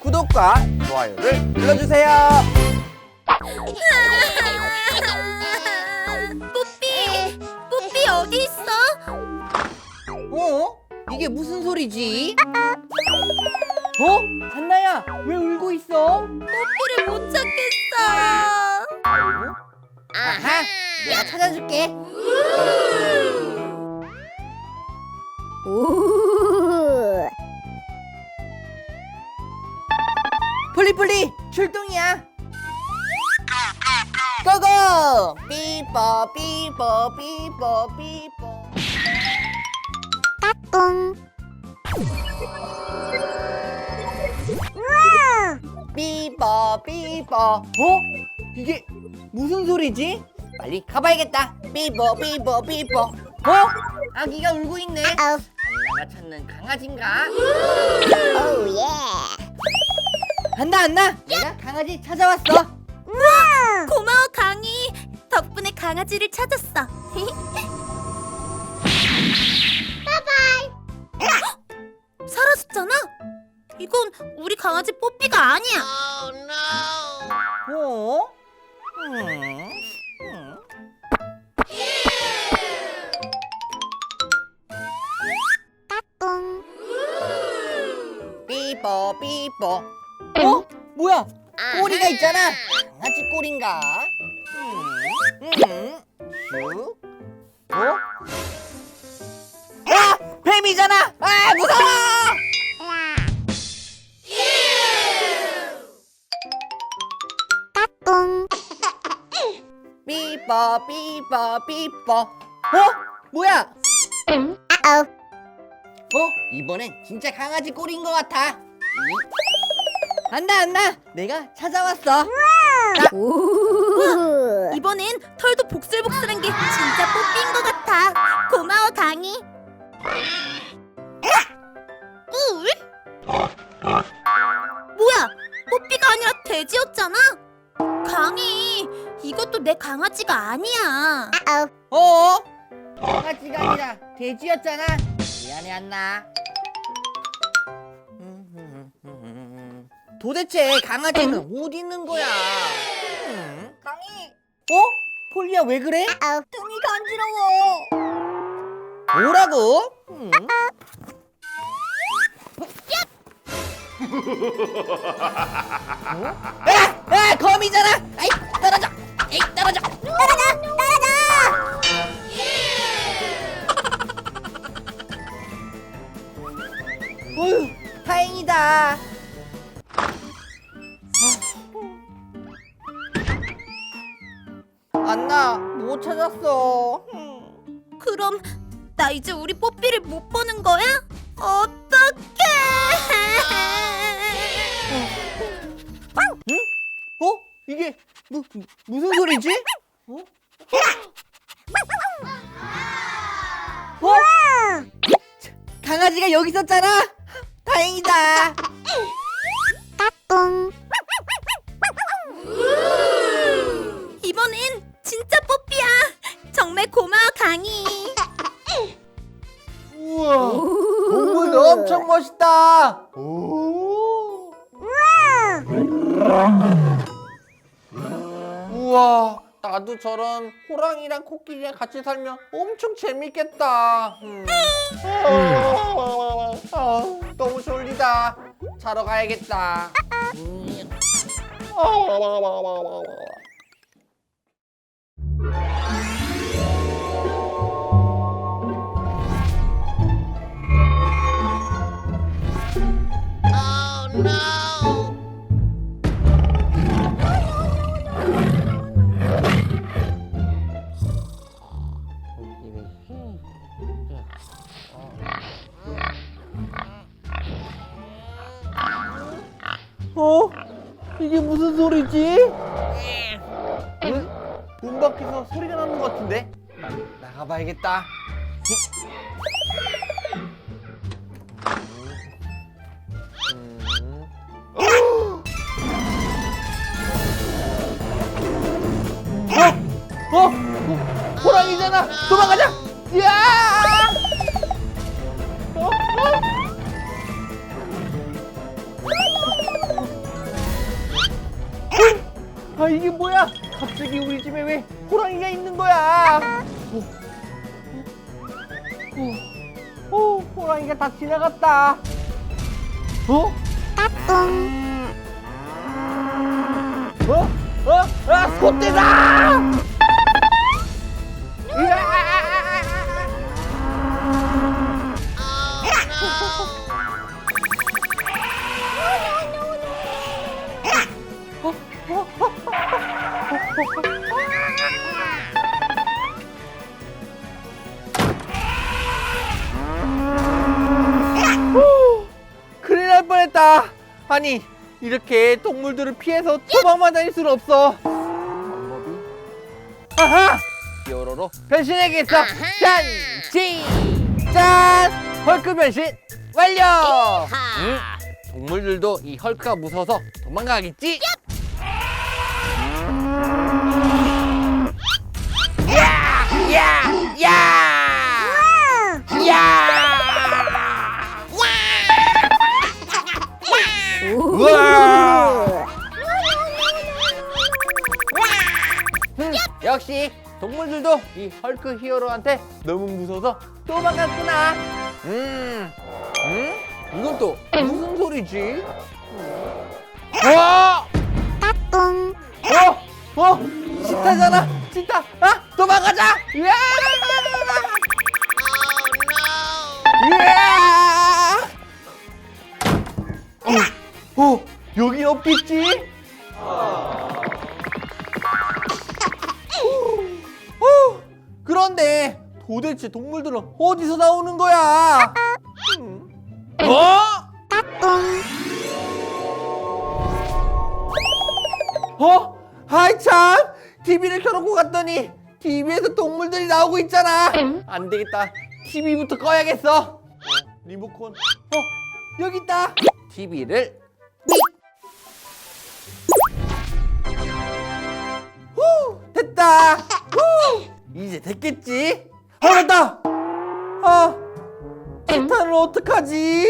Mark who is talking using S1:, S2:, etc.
S1: 구독과 좋아요를 눌러주세요.
S2: 뽀삐, 뽀삐 어디 있어?
S1: 어? 이게 무슨 소리지? 어? 한나야, 왜 울고 있어?
S2: 뽀삐를 못 찾겠어.
S1: 아하, 내가 찾아줄게. 폴리폴리 출동이야. 고고! 삐뽀 삐뽀 삐뽀 삐뽀. 삐뽀 삐뽀. 어? 이게 무슨 소리지? 빨리 가봐야겠다. 삐뽀 삐뽀 삐뽀. 어? 아기가 울고 있네. 안나가 찾는 강아지인가? 안나 안나. 내가 강아지 찾아왔어.
S2: 고마워 강이. 덕분에 강아지를 찾았어. 바이바이. 사라졌잖아. 이건 우리 강아지 뽀삐가 아니야.
S1: 어? 음. 음. 삐뽀 삐뽀. 어? 뭐야? 꼬리가 있잖아. 강아지 꼬리인가? 음. 음. 슈. 어? 아! 뱀이잖아. 아, 무서워! 삐뽀 삐뽀 삐뽀. 어? 뭐야? 어? 이번엔 진짜 강아지 꼴인 것 같아. 이- 안나 안나, 내가 찾아왔어.
S2: 이번엔 털도 복슬복슬한 게 진짜 뽀삐인 것 같아. 고마워 강이. 꿀? 뭐야? 뽀삐가 아니라 돼지였잖아. 강이, 이것도 내 강아지가 아니야.
S1: 어? 강아지가 아니라 돼지였잖아. 미안해 안나. 도대체 강아지는 어디 있는 거야? 음. 강이. 어? 폴리야 왜 그래? 등이 간지러워. 뭐라고? 음. 어? 아! 아! 거미잖아! 아이 떨어져! 에이 떨어져!
S2: 떨어져! 떨어져!
S1: 어휴, 다행이다.
S2: 그럼 나 이제 우리 뽀삐를 못 보는 거야? 어떡해!
S1: 어? 이게 무, 무- 무슨 소리지? 어? 어? 차, 강아지가 여기 있었잖아. 다행이다.
S2: 고마워 강이.
S1: 우와, 동물 엄청 멋있다. 오. 우와, 나도 저런 호랑이랑 코끼리랑 같이 살면 엄청 재밌겠다. 음. 아, 아, 너무 졸리다. 자러 가야겠다. 음. 이게 무슨 소리지? 응? 문 밖에서 소리가 나는 것 같은데? 나가봐야겠다. 어? 어? 호랑이잖아! 도망가자! 야! 아 이게 뭐야? 갑자기 우리 집에 왜 호랑이가 있는 거야? 오, 오, 오, 호랑이가 다 지나갔다. 어? 어? 어? 아, 소떼다! 큰일 날 뻔했다. 아니 이렇게 동물들을 피해서 도망만 다닐 수는 없어. 방법이 아하! 히어로로 변신해야겠어. 변신! 짠! 헐크 변신 완료! 응? 동물들도 이 헐크가 무서워서 도망가겠지? 역시 동물들도 이 헐크 히어로한테 너무 무서워서 도망갔구나. 음, 음? 이건 또 무슨 소리지? 어? 어? 어? 치타잖아. 치타. 아, 도망가자. 야! 야! 어, 어, 여긴 없겠지? 도대체 동물들은 어디서 나오는 거야? 음. 어? 어? 아이 참! TV를 켜놓고 갔더니 TV에서 동물들이 나오고 있잖아. 안 되겠다. TV부터 꺼야겠어. 어, 리모컨. 어, 여기 있다. TV를 후, 됐다. 후, 이제 됐겠지? 어떡하지?